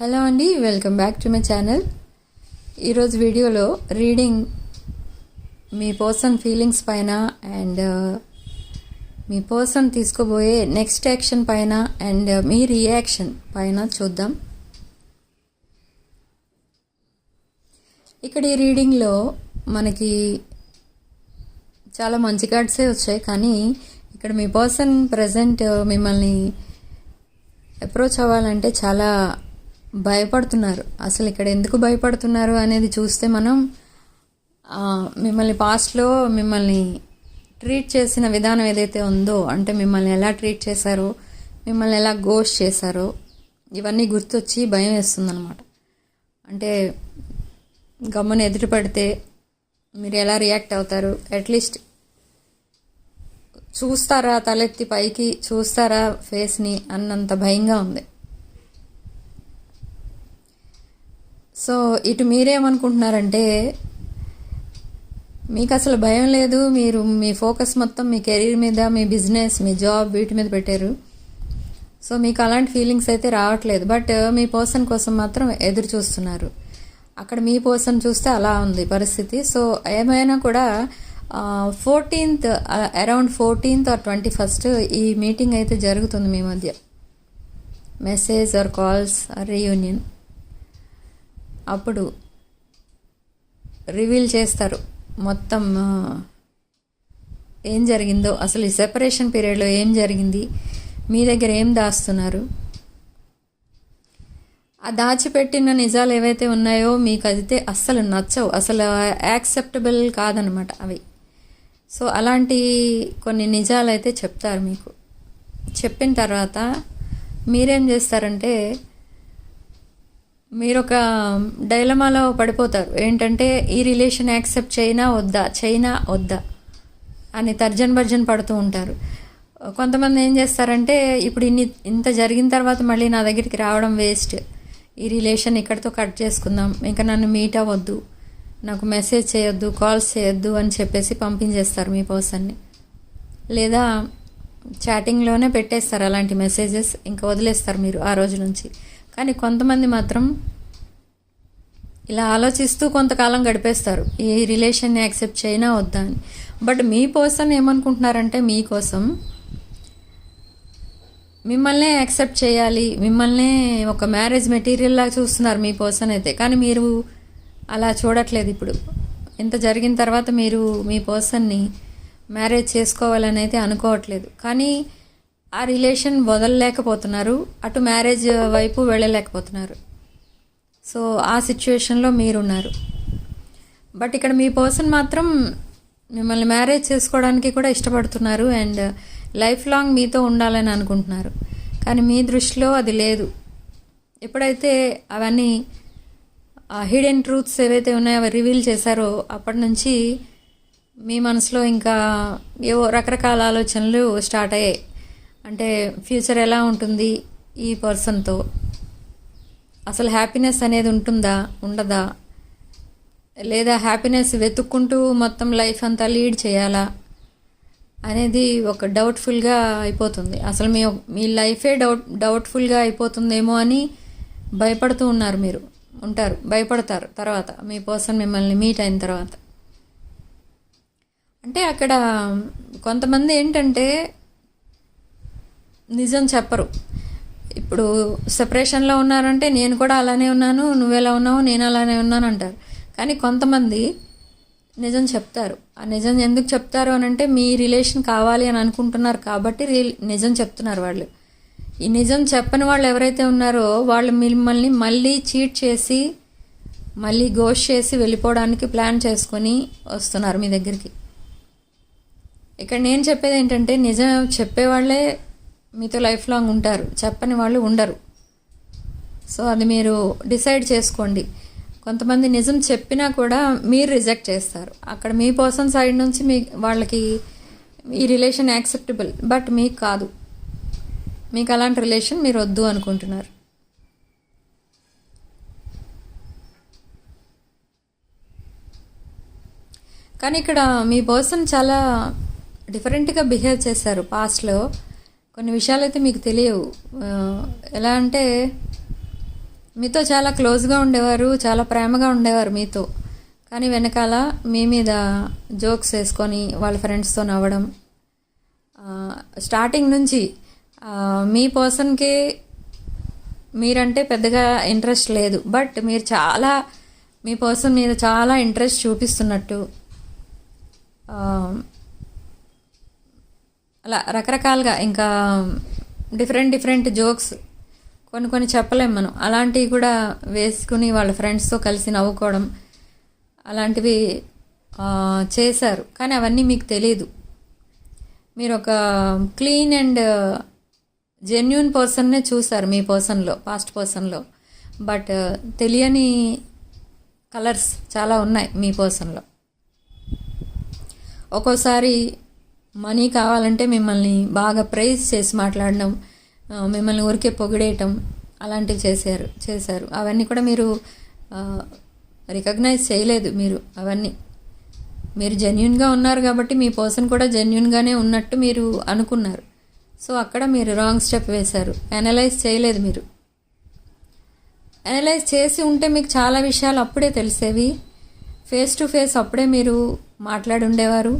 Hello అండి welcome back to my channel. ఈరోజు వీడియోలో రీడింగ్ మీ పర్సన్ ఫీలింగ్స్ పైన అండ్ uh, మీ పర్సన్ తీసుకోబోయే నెక్స్ట్ యాక్షన్ పైన అండ్ uh, మీ రియాక్షన్ పైన చూద్దాం. ఇక్కడ ఈ రీడింగ్లో మనకి చాలా మంచి కార్డ్సే వచ్చాయి కానీ ఇక్కడ మీ పర్సన్ ప్రజెంట్ uh, మిమ్మల్ని అప్రోచ్ అవ్వాలంటే చాలా భయపడుతున్నారు. అసలు ఇక్కడ ఎందుకు భయపడుతున్నారు అనేది చూస్తే మనం మిమ్మల్ని పాస్ట్లో మిమ్మల్ని ట్రీట్ చేసిన విధానం ఏదైతే ఉందో అంటే మిమ్మల్ని ఎలా ట్రీట్ చేశారో మిమ్మల్ని ఎలా గోష్ చేశారో ఇవన్నీ గుర్తొచ్చి భయం వేస్తుందన్నమాట. అంటే గమ్మున ఎదురు పడితే మీరు ఎలా రియాక్ట్ అవుతారు? అట్లీస్ట్ చూస్తారా తలెత్తి పైకి చూస్తారా ఫేస్ని అన్నంత భయంగా ఉంది. సో ఇటు మీరేమనుకుంటున్నారంటే మీకు అసలు భయం లేదు మీరు మీ ఫోకస్ మొత్తం మీ కెరీర్ మీద మీ బిజినెస్ మీ జాబ్ వీటి మీద పెట్టారు. సో మీకు అలాంటి ఫీలింగ్స్ అయితే రావట్లేదు. బట్ మీ పర్సన్ కోసం మాత్రం ఎదురు చూస్తున్నారు. అక్కడ మీ పర్సన్ చూస్తే అలా ఉంది పరిస్థితి. సో ఏమైనా కూడా fourteenth around fourteenth or twenty first ఈ మీటింగ్ అయితే జరుగుతుంది మీ మధ్య. Message or calls or reunion. అప్పుడు రివీల్ చేస్తారు. మొత్తం ఏం జరిగిందో అసలు ఈ సెపరేషన్ పీరియడ్లో ఏం జరిగింది మీ దగ్గర ఏం దాస్తున్నారు? ఆ దాచిపెట్టిన నిజాలు ఏవైతే ఉన్నాయో మీకు అయితే అస్సలు నచ్చవు అసలు యాక్సెప్టబుల్ కాదనమాట అవి. సో అలాంటి కొన్ని నిజాలు అయితే చెప్తారు మీకు. చెప్పిన తర్వాత మీరేం చేస్తారంటే మీరు ఒక డైలమాలో పడిపోతారు. ఏంటంటే ఈ రిలేషన్ యాక్సెప్ట్ చైనా వద్దా? చైనా వద్దా? అని తర్జన్ భర్జన్ పడుతూ ఉంటారు. కొంతమంది ఏం చేస్తారంటే ఇప్పుడు ఇన్ని ఇంత జరిగిన తర్వాత మళ్ళీ నా దగ్గరికి రావడం వేస్ట్. ఈ రిలేషన్ ఇక్కడితో కట్ చేసుకుందాం. ఇంకా నన్ను మీట్ అవ్వద్దు. నాకు మెసేజ్ చేయొద్దు కాల్స్ చేయొద్దు అని చెప్పేసి పంపించేస్తారు మీ పర్సన్ని. లేదా చాటింగ్లోనే పెట్టేస్తారు అలాంటి మెసేజెస్. ఇంకా వదిలేస్తారు మీరు ఆ రోజు నుంచి. కానీ కొంతమంది మాత్రం ఇలా ఆలోచిస్తూ కొంతకాలం గడిపేస్తారు. ఈ రిలేషన్ని యాక్సెప్ట్ చేయనా వద్దా అని. బట్ మీ పర్సన్ ఏమనుకుంటున్నారంటే మీకోసం మిమ్మల్నే యాక్సెప్ట్ చేయాలి. మిమ్మల్నే ఒక మ్యారేజ్ మెటీరియల్ లాగా చూస్తున్నారు మీ పర్సన్ అయితే. కానీ మీరు అలా చూడట్లేదు ఇప్పుడు. ఇంత జరిగిన తర్వాత మీరు మీ పర్సన్ని మ్యారేజ్ చేసుకోవాలని అయితే అనుకోవట్లేదు. కానీ ఆ రిలేషన్ వదలలేకపోతున్నారు. అటు మ్యారేజ్ వైపు వెళ్ళలేకపోతున్నారు. సో ఆ సిచ్యువేషన్లో మీరున్నారు. బట్ ఇక్కడ మీ పర్సన్ మాత్రం మిమ్మల్ని మ్యారేజ్ చేసుకోవడానికి కూడా ఇష్టపడుతున్నారు అండ్ లైఫ్ లాంగ్ మీతో ఉండాలని అనుకుంటున్నారు. కానీ మీ దృష్టిలో అది లేదు. ఎప్పుడైతే అవన్నీ హిడెన్ ట్రూత్స్ ఏవైతే ఉన్నాయో అవి రివీల్ చేశారో అప్పటి నుంచి మీ మనసులో ఇంకా ఏవో రకరకాల ఆలోచనలు స్టార్ట్ అయ్యాయి. అంటే ఫ్యూచర్ ఎలా ఉంటుంది ఈ పర్సన్తో అసలు హ్యాపీనెస్ అనేది ఉంటుందా? ఉండదా? లేదా హ్యాపీనెస్ వెతుక్కుంటూ మొత్తం లైఫ్ అంతా లీడ్ చేయాలా? అనేది ఒక డౌట్ఫుల్గా అయిపోతుంది. అసలు మీ మీ లైఫే డౌట్ డౌట్ఫుల్గా అయిపోతుందేమో అని భయపడుతూ ఉన్నారు మీరు. ఉంటారు. భయపడతారు తర్వాత మీ పర్సన్ మిమ్మల్ని మీట్ అయిన తర్వాత. అంటే అక్కడ కొంతమంది ఏంటంటే నిజం చెప్పరు. ఇప్పుడు సెపరేషన్లో ఉన్నారంటే నేను కూడా అలానే ఉన్నాను నువ్వెలా ఉన్నావు నేను అలానే ఉన్నాను అంటారు. కానీ కొంతమంది నిజం చెప్తారు. ఆ నిజం ఎందుకు చెప్తారు అని అంటే మీ రిలేషన్ కావాలి అని అనుకుంటున్నారు కాబట్టి రి- నిజం చెప్తున్నారు వాళ్ళు. ఈ నిజం చెప్పని వాళ్ళు ఎవరైతే ఉన్నారో వాళ్ళు మిమ్మల్ని మళ్ళీ చీట్ చేసి మళ్ళీ గోష్ చేసి వెళ్ళిపోవడానికి ప్లాన్ చేసుకొని వస్తున్నారు మీ దగ్గరికి. ఇక్కడ నేను చెప్పేది ఏంటంటే నిజం చెప్పేవాళ్ళే మీతో లైఫ్ లాంగ్ ఉంటారు. చెప్పని వాళ్ళు ఉండరు. సో అది మీరు డిసైడ్ చేసుకోండి. కొంతమంది నిజం చెప్పినా కూడా మీరు రిజెక్ట్ చేస్తారు. అక్కడ మీ పర్సన్ సైడ్ నుంచి మీ వాళ్ళకి ఈ రిలేషన్ యాక్సెప్టబుల్ బట్ మీకు కాదు. మీకు అలాంటి రిలేషన్ మీరు వద్దు అనుకుంటున్నారు. కానీ ఇక్కడ మీ పర్సన్ చాలా డిఫరెంట్గా బిహేవ్ చేశారు. పాస్ట్లో కొన్ని విషయాలు అయితే మీకు తెలియవు. ఎలా అంటే మీతో చాలా క్లోజ్గా ఉండేవారు చాలా ప్రేమగా ఉండేవారు మీతో. కానీ వెనకాల మీ మీద జోక్స్ వేసుకొని వాళ్ళ ఫ్రెండ్స్తో నవ్వడం స్టార్టింగ్ నుంచి మీ పర్సన్కి మీరంటే పెద్దగా ఇంట్రెస్ట్ లేదు. బట్ మీరు చాలా మీ పర్సన్ మీద చాలా ఇంట్రెస్ట్ చూపిస్తున్నట్టు అలా రకరకాలుగా ఇంకా డిఫరెంట్ డిఫరెంట్ జోక్స్ కొన్ని కొన్ని చెప్పలేము మనం. అలాంటివి కూడా వేసుకుని వాళ్ళ ఫ్రెండ్స్తో కలిసి నవ్వుకోవడం అలాంటివి చేశారు. కానీ అవన్నీ మీకు తెలియదు మీరు ఒక క్లీన్ అండ్ జెన్యున్ పర్సన్నే చూసారు మీ పర్సన్లో పాస్ట్ పర్సన్లో బట్ తెలియని కలర్స్ చాలా ఉన్నాయి మీ పర్సన్లో ఒక్కోసారి మనీ కావాలంటే మిమ్మల్ని బాగా ప్రైజ్ చేసి మాట్లాడడం మిమ్మల్ని ఊరికే పొగిడేయటం అలాంటివి చేశారు చేశారు. అవన్నీ కూడా మీరు రికగ్నైజ్ చేయలేదు మీరు అవన్నీ. మీరు జెన్యున్గా ఉన్నారు కాబట్టి మీ పర్సన్ కూడా జెన్యున్గానే ఉన్నట్టు మీరు అనుకున్నారు. సో అక్కడ మీరు రాంగ్ స్టెప్ వేశారు. అనలైజ్ చేయలేదు మీరు. అనలైజ్ చేసి ఉంటే మీకు చాలా విషయాలు అప్పుడే తెలిసేవి. ఫేస్ టు ఫేస్ అప్పుడే మీరు మాట్లాడి ఉండేవారు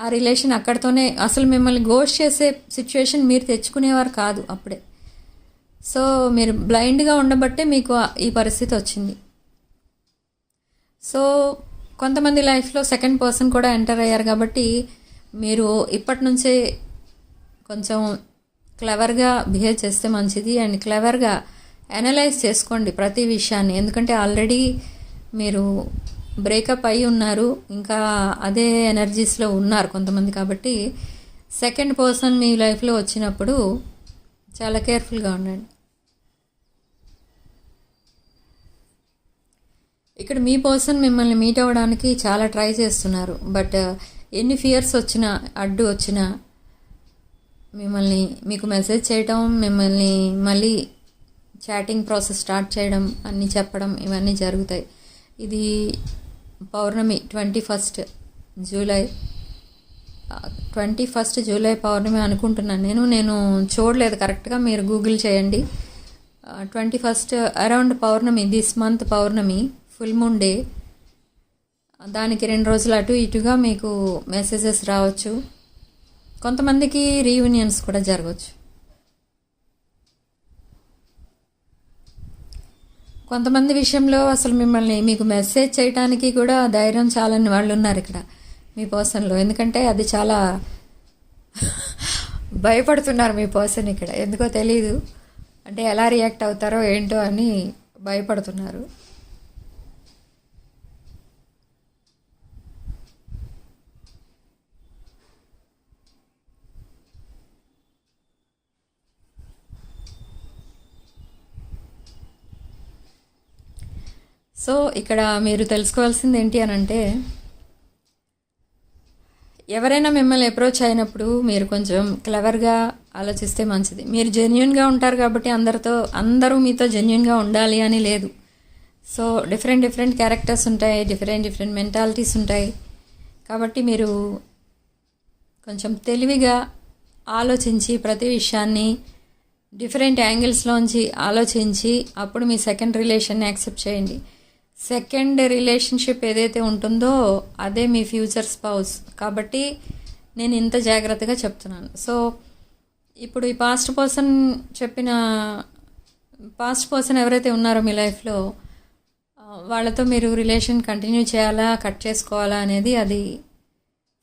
ఆ రిలేషన్ అక్కడితోనే అసలు మిమ్మల్ని గోష్ చేసే సిచ్యువేషన్ మీరు తెచ్చుకునేవారు కాదు అప్పుడే. సో మీరు బ్లైండ్గా ఉండబట్టే మీకు ఈ పరిస్థితి వచ్చింది. సో కొంతమంది లైఫ్లో సెకండ్ పర్సన్ కూడా ఎంటర్ అయ్యారు కాబట్టి మీరు ఇప్పటి నుంచే కొంచెం క్లెవర్గా బిహేవ్ చేస్తే మంచిది అండ్ క్లెవర్గా అనలైజ్ చేసుకోండి ప్రతి విషయాన్ని. ఎందుకంటే ఆల్రెడీ మీరు బ్రేకప్ అయి ఉన్నారు. ఇంకా అదే ఎనర్జీస్లో ఉన్నారు కొంతమంది కాబట్టి సెకండ్ పర్సన్ మీ లైఫ్లో వచ్చినప్పుడు చాలా కేర్ఫుల్గా ఉండండి. ఇక్కడ మీ పర్సన్ మిమ్మల్ని మీట్ అవ్వడానికి చాలా ట్రై చేస్తున్నారు. బట్ uh, ఎన్ని ఫియర్స్ వచ్చినా అడ్డు వచ్చినా మిమ్మల్ని మీకు మెసేజ్ చేయటం మిమ్మల్ని మళ్ళీ చాటింగ్ ప్రాసెస్ స్టార్ట్ చేయడం అన్నీ చెప్పడం ఇవన్నీ జరుగుతాయి. ఇది పౌర్ణమి twenty first July. Twenty first July పౌర్ణమి అనుకుంటున్నాను నేను. నేను చూడలేదు కరెక్ట్గా మీరు గూగుల్ చేయండి. ట్వంటీ ఫస్ట్ అరౌండ్ పౌర్ణమి దిస్ మంత్ పౌర్ణమి ఫుల్ మూన్ డే. దానికి రెండు రోజులు అటు ఇటుగా మీకు మెసేజెస్ రావచ్చు. కొంతమందికి రీయూనియన్స్ కూడా జరగవచ్చు. కొంతమంది విషయంలో అసలు మిమ్మల్ని మీకు మెసేజ్ చేయడానికి కూడా ధైర్యం చాలని వాళ్ళు ఉన్నారు ఇక్కడ మీ పర్సన్లో. ఎందుకంటే అది చాలా భయపడుతున్నారు మీ పర్సన్ ఇక్కడ. ఎందుకో తెలియదు అంటే ఎలా రియాక్ట్ అవుతారో ఏంటో అని భయపడుతున్నారు. సో ఇక్కడ మీరు తెలుసుకోవాల్సింది ఏంటి అని అంటే ఎవరైనా మిమ్మల్ని అప్రోచ్ అయినప్పుడు మీరు కొంచెం క్లవర్గా ఆలోచిస్తే మంచిది. మీరు జెన్యున్గా ఉంటారు కాబట్టి అందరితో అందరూ మీతో జెన్యున్గా ఉండాలి అని లేదు. సో డిఫరెంట్ డిఫరెంట్ క్యారెక్టర్స్ ఉంటాయి డిఫరెంట్ డిఫరెంట్ మెంటాలిటీస్ ఉంటాయి. కాబట్టి మీరు కొంచెం తెలివిగా ఆలోచించి ప్రతి విషయాన్ని డిఫరెంట్ యాంగిల్స్లోంచి ఆలోచించి అప్పుడు మీ సెకండ్ రిలేషన్ని యాక్సెప్ట్ చేయండి. సెకండ్ రిలేషన్షిప్ ఏదైతే ఉంటుందో అదే మీ ఫ్యూచర్ స్పౌస్. కాబట్టి నేను ఇంత జాగ్రత్తగా చెప్తున్నాను. సో ఇప్పుడు ఈ పాస్ట్ పర్సన్ చెప్పిన పాస్ట్ పర్సన్ ఎవరైతే ఉన్నారో మీ లైఫ్లో వాళ్ళతో మీరు రిలేషన్ కంటిన్యూ చేయాలా కట్ చేసుకోవాలా అనేది అది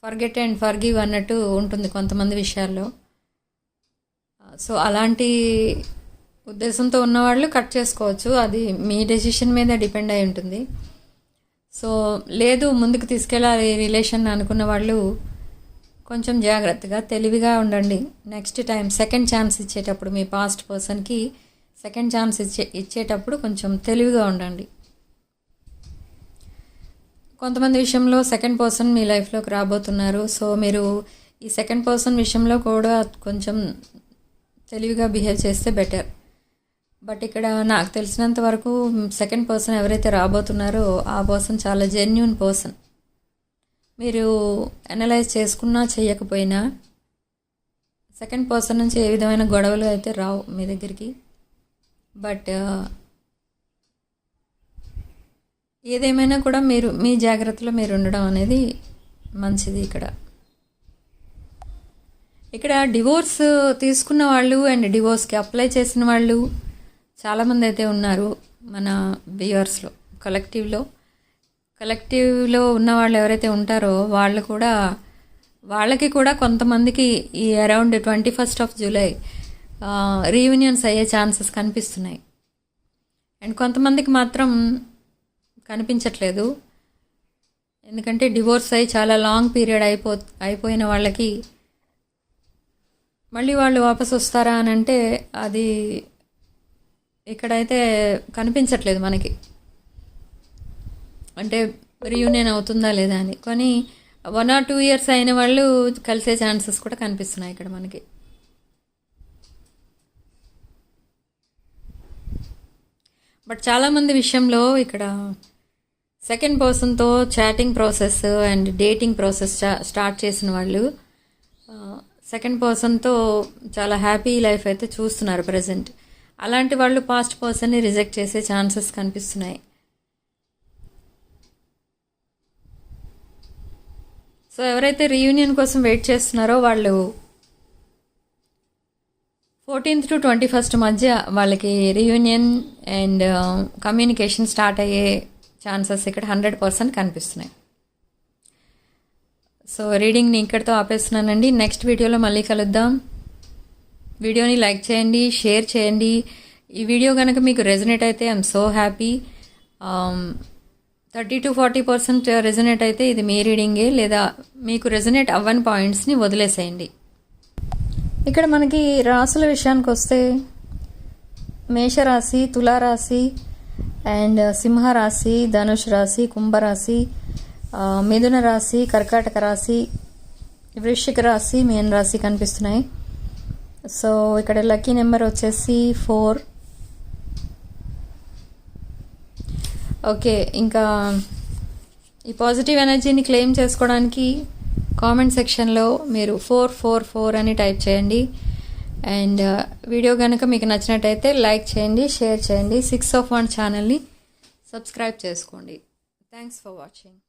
ఫర్గెట్ అండ్ ఫర్గివ్ అన్నట్టు ఉంటుంది కొంతమంది విషయాల్లో. సో అలాంటి ఉద్దేశంతో ఉన్నవాళ్ళు కట్ చేసుకోవచ్చు. అది మీ డెసిషన్ మీద డిపెండ్ అయి ఉంటుంది. సో లేదు ముందుకు తీసుకెళ్ళాలి రిలేషన్ అనుకున్న వాళ్ళు కొంచెం జాగ్రత్తగా తెలివిగా ఉండండి. నెక్స్ట్ టైం సెకండ్ ఛాన్స్ ఇచ్చేటప్పుడు మీ పాస్ట్ పర్సన్కి సెకండ్ ఛాన్స్ ఇచ్చే ఇచ్చేటప్పుడు కొంచెం తెలివిగా ఉండండి. కొంతమంది విషయంలో సెకండ్ పర్సన్ మీ లైఫ్లోకి రాబోతున్నారు. సో మీరు ఈ సెకండ్ పర్సన్ విషయంలో కూడా కొంచెం తెలివిగా బిహేవ్ చేస్తే బెటర్ బట్ ఇక్కడ నాకు తెలిసినంత వరకు సెకండ్ పర్సన్ ఎవరైతే రాబోతున్నారో ఆ పర్సన్ చాలా జెన్యున్ పర్సన్ మీరు అనలైజ్ చేసుకున్నా చేయకపోయినా సెకండ్ పర్సన్ నుంచి ఏ విధమైన గొడవలు అయితే రావు మీ దగ్గరికి. బట్ ఏదేమైనా కూడా మీరు మీ జాగ్రత్తలో మీరు ఉండడం అనేది మంచిది ఇక్కడ. ఇక్కడ డివోర్స్ తీసుకున్న వాళ్ళు అండ్ డివోర్స్కి అప్లై చేసిన వాళ్ళు చాలామంది అయితే ఉన్నారు మన వ్యూవర్స్లో కలెక్టివ్లో కలెక్టివ్లో ఉన్న వాళ్ళు ఎవరైతే ఉంటారో వాళ్ళు కూడా వాళ్ళకి కూడా కొంతమందికి ఈ around twenty first of July reunions అయ్యే ఛాన్సెస్ కనిపిస్తున్నాయి. అండ్ కొంతమందికి మాత్రం కనిపించట్లేదు. ఎందుకంటే డివోర్స్ అయ్యి చాలా లాంగ్ పీరియడ్ అయిపో అయిపోయిన వాళ్ళకి మళ్ళీ వాళ్ళు వాపస్ వస్తారా అని అంటే అది ఇక్కడైతే కనిపించట్లేదు మనకి. అంటే రీయూనియన్ అవుతుందా లేదా అని. కానీ వన్ ఆర్ టూ ఇయర్స్ అయిన వాళ్ళు కలిసే ఛాన్సెస్ కూడా కనిపిస్తున్నాయి ఇక్కడ మనకి. బట్ చాలామంది విషయంలో ఇక్కడ సెకండ్ పర్సన్తో chatting process and dating process start చేసిన వాళ్ళు సెకండ్ పర్సన్తో చాలా హ్యాపీ లైఫ్ అయితే చూస్తున్నారు ప్రజెంట్ అలాంటి వాళ్ళు పాస్ట్ పర్సన్ని రిజెక్ట్ చేసే ఛాన్సెస్ కనిపిస్తున్నాయి. సో ఎవరైతే రీయూనియన్ కోసం వెయిట్ చేస్తున్నారో వాళ్ళు ఫోర్టీన్త్ టు ట్వంటీ ఫస్ట్ మధ్య వాళ్ళకి రీయూనియన్ అండ్ కమ్యూనికేషన్ స్టార్ట్ అయ్యే ఛాన్సెస్ ఇక్కడ హండ్రెడ్ పర్సెంట్ కనిపిస్తున్నాయి. సో రీడింగ్ని ఇక్కడితో ఆపేస్తున్నానండి. నెక్స్ట్ వీడియోలో మళ్ళీ కలుద్దాం. వీడియోని లైక్ చేయండి షేర్ చేయండి. ఈ వీడియో కనుక మీకు రెజనేట్ అయితే I'm so happy. Um, thirty to forty percent resonate అయితే ఇది మీ రీడింగే లేదా మీకు రెజనేట్ అవ్వని పాయింట్స్ని వదిలేసేయండి. ఇక్కడ మనకి రాసుల విషయానికి వస్తే మేషరాశి తులారాశి అండ్ సింహరాశి ధనుష్ రాశి కుంభరాశి మిథున రాశి కర్కాటక రాశి వృశ్చిక రాశి మీన రాశి కనిపిస్తున్నాయి. సో ఇక్కడ లక్కీ నెంబర్ వచ్చేసి ఫోర్. ఓకే ఇంకా ఈ పాజిటివ్ ఎనర్జీని క్లెయిమ్ చేసుకోవడానికి కామెంట్ సెక్షన్లో మీరు ఫోర్ ఫోర్ ఫోర్ అని టైప్ చేయండి. అండ్ uh, వీడియో కనుక మీకు నచ్చినట్టయితే లైక్ చేయండి షేర్ చేయండి. సిక్స్ ఆఫ్ వన్ ఛానల్ని సబ్స్క్రైబ్ చేసుకోండి. Thanks for watching.